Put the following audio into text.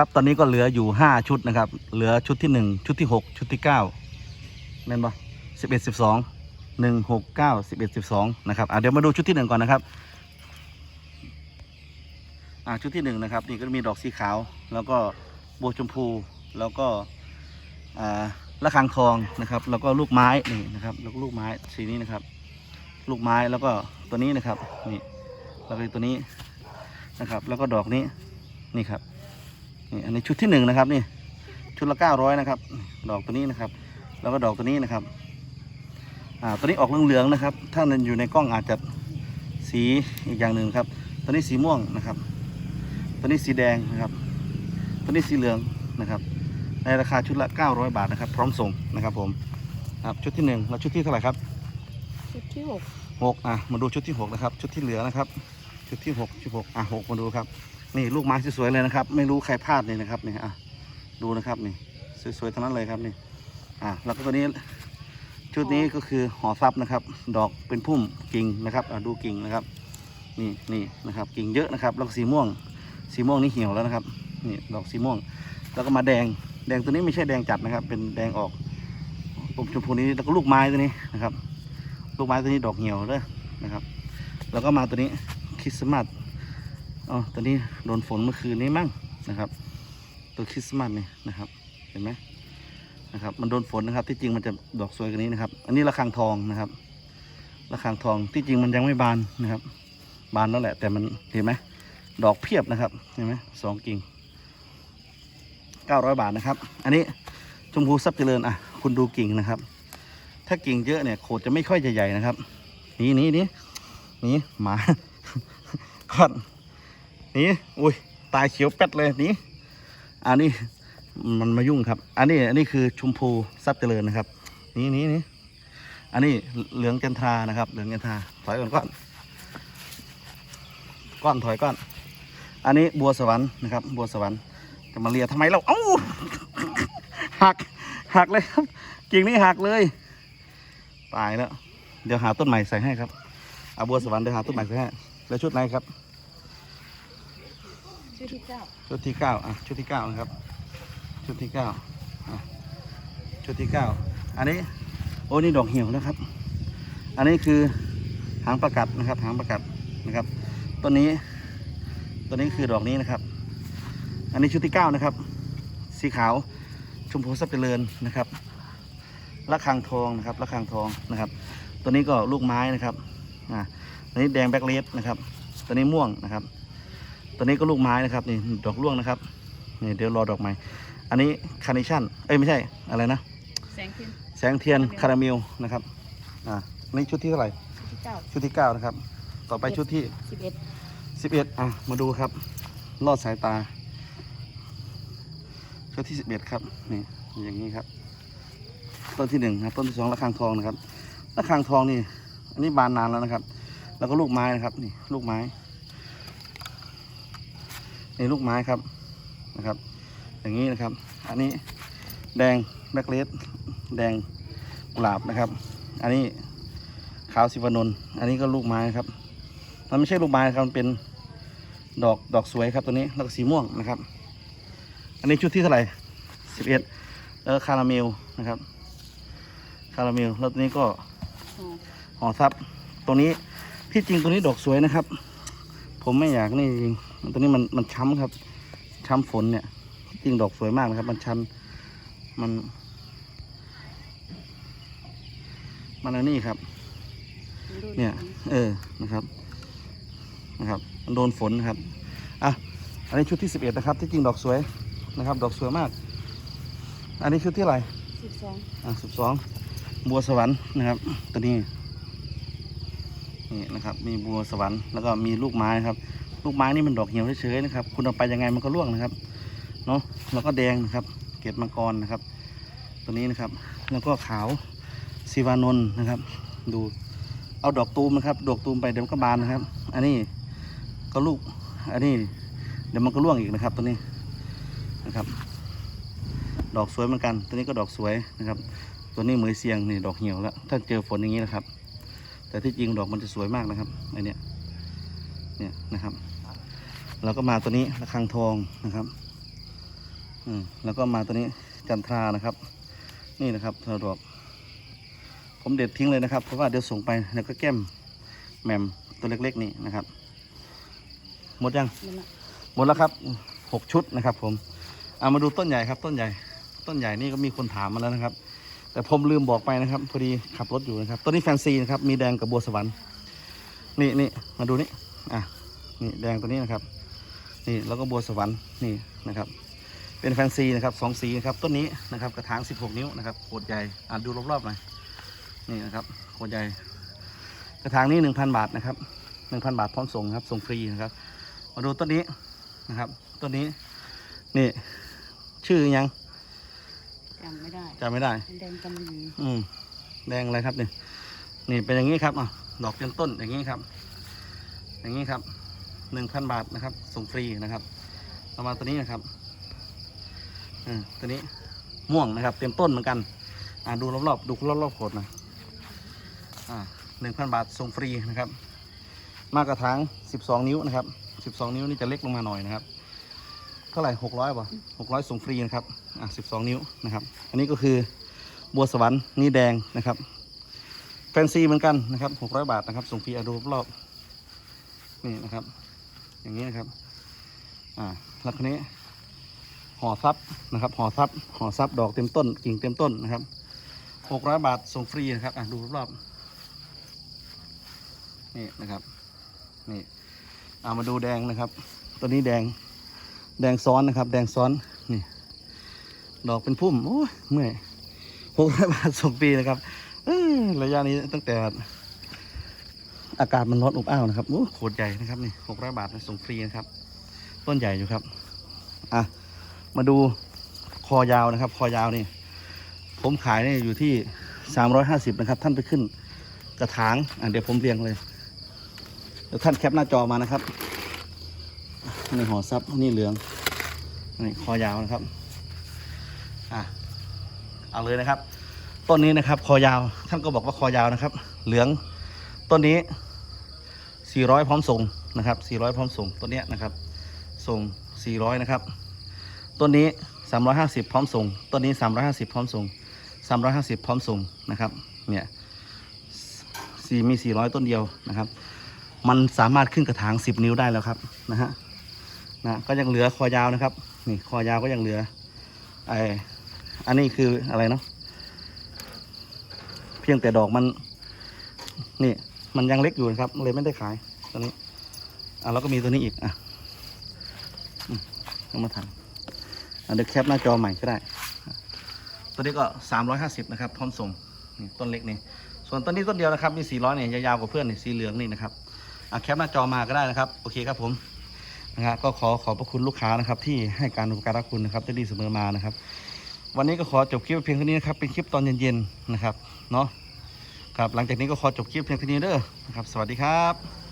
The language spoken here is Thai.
ครับตอนนี้ก็เหลืออยู่ห้าชุดนะครับ เหลือชุดที่หนึ่งชุดที่หกชุดที่เก้าแม่นปะสิบเอ็ดสิบสองหนึ่งหกเก้าสิบเอ็ดสิบสองนะครับอะเดี๋ยวมาดูชุดที่หนึ่งก่อนนะครับอ่าชุดที่หนึ่งนะครับ นี่ก็มีดอกสีขาว แล้วก็โบวชมพูแล้วก็อ่าระฆังทองนะครับ แล้วก็ลูกไม้นี่นะครับ แล้วก็ลูกไม้สีนี้นะครับ ลูกไม้แล้วก็ตัวนี้นะครับนี่แล้วก็ตัวนี้นะครับ แล้วก็ดอกนี้นี่ครับ นี่อันนี้ชุดที่หนึ่งนะครับนี่ชุดละเก้าร้อยนะครับ ดอกตัวนี้นะครับ แล้วก็ดอกตัวนี้นะครับ อ่าตัวนี้ออกเหลืองๆนะครับ ถ้ามันอยู่ในกล้องอาจจะสีอีกอย่างหนึ่งครับ ตัวนี้สีม่วงนะครับ ตัวนี้สีแดงนะครับ ตัวนี้สีเหลืองนะครับ ในราคาชุดละ 900 บาทนะครับ พร้อมส่งนะครับผมครับชุดที่หนึ่งแล้วชุดที่เท่าไหร่ครับชุดที่หกหกอะมาดูชุดที่หกนะครับ ชุดที่เหลือนะครับ ชุดที่หกชุดหกอะหกมาดูครับ นี่ลูกไม้สวยๆเลยนะครับ ไม่รู้ใครพลาดนี่นะครับนี่อะดูนะครับนี่สวยๆทั้งนั้นเลยครับนี่อะแล้วก็ตัวนี้ชุดนี้ก็คือหอซับนะครับ ดอกเป็นพุ่มกิ่งนะครับอะดูกิ่งนะครับ นี่นี่นะครับ กิ่งเยอะนะครับ แล้วก็สีม่วง สีม่วงนี่เหี่ยวแล้วนะครับนี่ดอกสีม่วง แล้วก็มาแดง แดงตัวนี้ไม่ใช่แดงจัดนะครับ เป็นแดงออกอมชมพูนี้แล้วก็ลูกไม้ตัวนี้นะครับ ลูกไม้ตัวนี้ดอกเหี่ยวเลยนะครับ แล้วก็มาตัวนี้คริสต์มาส อ๋อตัวนี้โดนฝนเมื่อคืนนี้มั้งนะครับ ตัวคริสต์มาสเนี่ยนะครับ เห็นไหมนะครับ มันโดนฝนนะครับ ที่จริงมันจะดอกสวยกว่านี้นะครับ อันนี้ระฆังทองนะครับระฆังทองที่จริงมันยังไม่บานนะครับ บานแล้วแหละ แต่มันเห็นไหมดอกเพียบนะครับเห็นไหมสองกิ่งเก้าร้อยบาทนะครับ อันนี้ชมพูซับเจริญอะ คุณดูกิ่งนะครับ ถ้ากิ่งเยอะเนี่ยโขดจะไม่ค่อยจะใหญ่นะครับ นี่นี่นี่นี่หมาก่อน นี่อุ้ยตายเขียวเป็ดเลยนี่อันนี้มันมายุ่งครับ อันนี้อันนี้คือชุมพูซับเจริญนะครับ นี่นี่นี่อันนี้เหลืองจันทรานะครับ เหลืองจันทราถอยก่อนก้อนก้อนถอยก้อน อันนี้บัวสวรรค์นะครับ บัวสวรรค์จะมาเลียทำไมเราเอ้าหักหักเลยครับกิ่งนี้หักเลย ตายแล้ว เดี๋ยวหาต้นใหม่ใส่ให้ครับเอาบัวสวรรค์เดี๋ยวหาต้นใหม่ใส่ให้แล้วชุดไหนครับ ชุดที่เก้าชุดที่เก้าอะชุดที่เก้านะครับ ชุดที่เก้าอะชุดที่เก้าอันนี้โอ้นี่ดอกเหี่ยวนะครับ อันนี้คือหางประกัดนะครับหางประกัดนะครับต้นนี้ต้นนี้คือดอกนี้นะครับ อันนี้ชุดที่เก้านะครับ สีขาวชมพูสับเจริญนะครับระฆังทองนะครับระฆังทองนะครับ ตัวนี้ก็ลูกไม้นะครับอ่าตัวนี้แดงแบล็คเลสนะครับ ตัวนี้ม่วงนะครับ ตัวนี้ก็ลูกไม้นะครับนี่ดอกร่วงนะครับนี่เดี๋ยวรอดอกใหม่อันนี้คาร์เนชั่นเอ้ยไม่ใช่อะไรนะแสงขึ้นแสงเทียนคาราเมลนะครับอ่าอันนี้ชุดที่เท่าไหร่ชุดที่เก้าชุดที่เก้านะครับ ต่อไปชุดที่สิบเอ็ดสิบเอ็ดอะมาดูครับลอดสายตา ชุดที่สิบเอ็ดครับนี่อย่างนี้ครับ ต้นที่หนึ่งครับต้นที่สองระฆังทองนะครับระฆังทองนี่ อันนี้บานนานแล้วนะครับ แล้วก็ลูกไม้นะครับนี่ลูกไม้ นี่ลูกไม้ครับนะครับ อย่างนี้นะครับ อันนี้แดงแบล็คเลสแดงกุหลาบนะครับ อันนี้ขาวสิวานนท์อันนี้ก็ลูกไม้ครับมันไม่ใช่ลูกไม้ครับมันเป็นดอกดอกสวยครับตัวนี้แล้วก็สีม่วงนะครับ อันนี้ชุดที่เท่าไหร่สิบเอ็ดแล้วก็คาราเมลนะครับ คาราเมลแล้วตัวนี้ก็อ๋อห่อซับตรงนี้ที่จริงตัวนี้ดอกสวยนะครับ ผมไม่อยากนี่จริง ตัวนี้มันมันช้ำครับ ช้ำฝนเนี่ยที่จริงดอกสวยมากนะครับ มันช้ำมัน มันอันนี้ครับมันดูเนี่ย เออนะครับ นะครับ มันโดนฝนนะครับอะอันนี้ชุดที่สิบเอ็ดนะครับ ที่จริงดอกสวยนะครับ ดอกสวยมาก อันนี้ชุดที่อะไหรสิบสองอะสิบสองบัวสวรรค์นะครับ ตัวนี้นี่นะครับ มีบัวสวรรค์แล้วก็มีลูกไม้นะครับ ลูกไม้นี่มันดอกเหี่ยวเฉยๆนะครับ คุณเอาไปยังไงมันก็ร่วงนะครับ เนาะแล้วก็แดงนะครับ เกล็ดมังกรนะครับ ตัวนี้นะครับ แล้วก็ขาวสีวานนท์นะครับ ดูเอาดอกตูมนะครับดอกตูมไปเดี๋ยวมันก็บานนะครับ อันนี้ก็ลูกอันนี้เดี๋ยวมันก็ร่วงอีกนะครับ ตัวนี้นะครับ ดอกสวยเหมือนกัน ตัวนี้ก็ดอกสวยนะครับ ตัวนี้เหมยเสียงนี่ดอกเหี่ยวแล้ว ถ้าเจอฝนอย่างนี้นะครับ แต่ที่จริงดอกมันจะสวยมากนะครับไอเนี้ยเนี่ยนะครับ เราก็มาตัวนี้ระฆังทองนะครับอืมแล้วก็มาตัวนี้จันทรานะครับ นี่นะครับเธอดอกผมเด็ดทิ้งเลยนะครับเพราะว่าเดี๋ยวส่งไปแล้วก็แก้มแหมมตัวเล็กๆนี่นะครับ หมดยังนั่นแหละหมดแล้วครับหกชุดนะครับ ผมเอามาดูต้นใหญ่ครับ ต้นใหญ่ ต้นใหญ่นี่ก็มีคนถามมาแล้วนะครับ แต่ผมลืมบอกไปนะครับพอดีขับรถอยู่นะครับต้นนี้แฟนซีนะครับมีแดงกับบัวสวรรค์นี่นี่มาดูนี่อะนี่แดงตัวนี้นะครับ นี่แล้วก็บัวสวรรค์นี่นะครับเป็นแฟนซีนะครับสองสีนะครับต้นนี้นะครับกระถาง 16 นิ้วนะครับโขดใหญ่อะดูรอบๆหน่อยนี่นะครับโขดใหญ่ กระถางนี้ 1,000 บาทนะครับ 1,000 บาทพร้อมส่งครับส่งฟรีนะครับมาดูต้นนี้นะครับต้นนี้นี่ชื่อยังจำไม่ได้จำไม่ได้แดงกำมะหยี่อืมแดงอะไรครับนี่นี่เป็นอย่างนี้ครับอะดอกเป็นต้นอย่างนี้ครับ อย่างนี้ครับ หนึ่งพันบาทนะครับ ส่งฟรีนะครับประมาณตัวนี้นะครับอตัวนี้ม่วงนะครับ เต็มต้นเหมือนกัน อ่าดูรอบๆดูรอบๆโขดหนะอ่าหนึ่งพันบาทส่งฟรีนะครับ มากระถางสิบสองนิ้วนะครับสิบสองนิ้วนี่จะเล็กลงมาหน่อยนะครับ เท่าไหร่หกร้อยป่ะหกร้อยส่งฟรีนะครับ อ่าสิบสองนิ้วนะครับ อันนี้ก็คือบัวสวรรค์นี่แดงนะครับแฟนซีเหมือนกันนะครับหกร้อยบาทนะครับ ส่งฟรีอะดูรอบๆนี่นะครับ อย่างนี้นะครับอ่าแล้วคันนี้ห่อซับนะครับห่อซับห่อซับดอกเต็มต้นกิ่งเต็มต้นนะครับหกร้อยบาทส่งฟรีนะครับอะดูรอบๆนี่นะครับนี่เอามาดูแดงนะครับ ตัวนี้แดงแดงซ้อนนะครับ แดงซ้อนนี่ดอกเป็นพุ่มโอ้ยเมื่อยหกร้อยบาทส่งฟรีนะครับเอ้ยระยะนี้ตั้งแต่ อากาศมันร้อนอบอ้าวนะครับโอ้โคตรใหญ่นะครับนี่หกร้อยบาทนะส่งฟรีนะครับ ต้นใหญ่อยู่ครับ อะ มาดูคอยาวนะครับ คอยาวนี่ ผมขายนี่อยู่ที่สามร้อยห้าสิบนะครับ ท่านไปขึ้นกระถาง อะเดี๋ยวผมเรียงเลย เดี๋ยวท่านแคปหน้าจอมานะครับนี่ห่อซับนี่เหลืองนี่คอยาวนะครับ อะ เอาเลยนะครับ ต้นนี้นะครับ คอยาว ท่านก็บอกว่าคอยาวนะครับ เหลืองต้นนี้ 400 พร้อมส่งนะครับ 400 พร้อมส่งต้นเนี้ยนะครับ ส่ง 400 นะครับต้นนี้ 350 พร้อมส่งต้นนี้ 350 พร้อมส่ง 350 พร้อมส่งนะครับ เนี่ยสี่มี 400 ต้นเดียวนะครับ มันสามารถขึ้นกระถาง 10 นิ้วได้แล้วครับนะฮะ นะ ก็ยังเหลือคอยาวนะครับ นี่คอยาวก็ยังเหลือ ไออันนี้คืออะไรเนาะ เพียงแต่ดอกมัน นี่ มันยังเล็กอยู่นะครับ เลยไม่ได้ขายตัวนี้ อะแล้วก็มีตัวนี้อีก อะอืมเอามาทำอะเดี๋ยวแคปหน้าจอใหม่ก็ได้ ตัวนี้ก็สามร้อยห้าสิบนะครับ พร้อมส่งนี่ต้นเล็กนี่ ส่วนต้นนี้ต้นเดียวนะครับ มีสี่ร้อยเนี่ยยาวๆกว่าเพื่อนนี่สีเหลืองนี่นะครับ อะแคปหน้าจอมาก็ได้นะครับ โอเคครับผมนะครับก็ขอขอบพระคุณลูกค้านะครับ ที่ให้การอุปการะคุณนะครับได้ดีเสมอมานะครับ วันนี้ก็ขอจบคลิปเพียงเท่านี้นะครับเป็นคลิปตอนเย็นๆนะครับเนาะ ครับหลังจากนี้ก็ขอจบคลิปเพียงเท่านี้เด้อนะครับ สวัสดีครับ